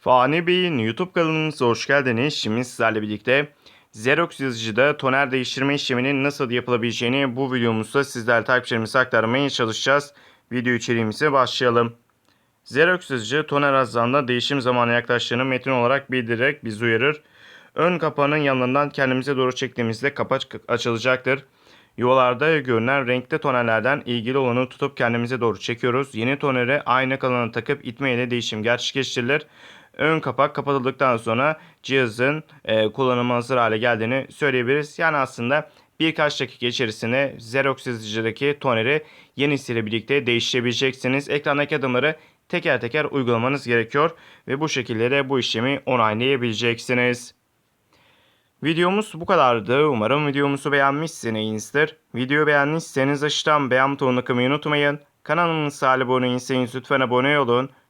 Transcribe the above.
Fani Bey'in YouTube kanalımıza hoş geldiniz. Şimdi sizlerle birlikte Xerox yazıcıda toner değiştirme işleminin nasıl yapılabileceğini bu videomuzda sizlerle takipçilerimize aktarmaya çalışacağız. Video içeriğimize başlayalım. Xerox yazıcı toner azlığında değişim zamanı yaklaştığını metin olarak bildirerek bizi uyarır. Ön kapağının yanından kendimize doğru çektiğimizde kapak açılacaktır. Yuvalarda görünen renkli tonerlerden ilgili olanı tutup kendimize doğru çekiyoruz. Yeni toneri aynı kalana takıp itme ile değişim gerçekleştirilir. Ön kapak kapatıldıktan sonra cihazın e, kullanıma hazır hale geldiğini söyleyebiliriz. Yani aslında birkaç dakika içerisinde Xerox yazıcıdaki toneri yenisiyle birlikte değiştirebileceksiniz. Ekrandaki adımları teker teker uygulamanız gerekiyor ve bu şekilde de bu işlemi onaylayabileceksiniz. Videomuz bu kadardı. Umarım videomuzu beğenmişsinizdir. Videoyu beğendiyseniz aşağıdan beğen butonuna kılmayı unutmayın. Kanalımıza abone değilseniz lütfen abone olun.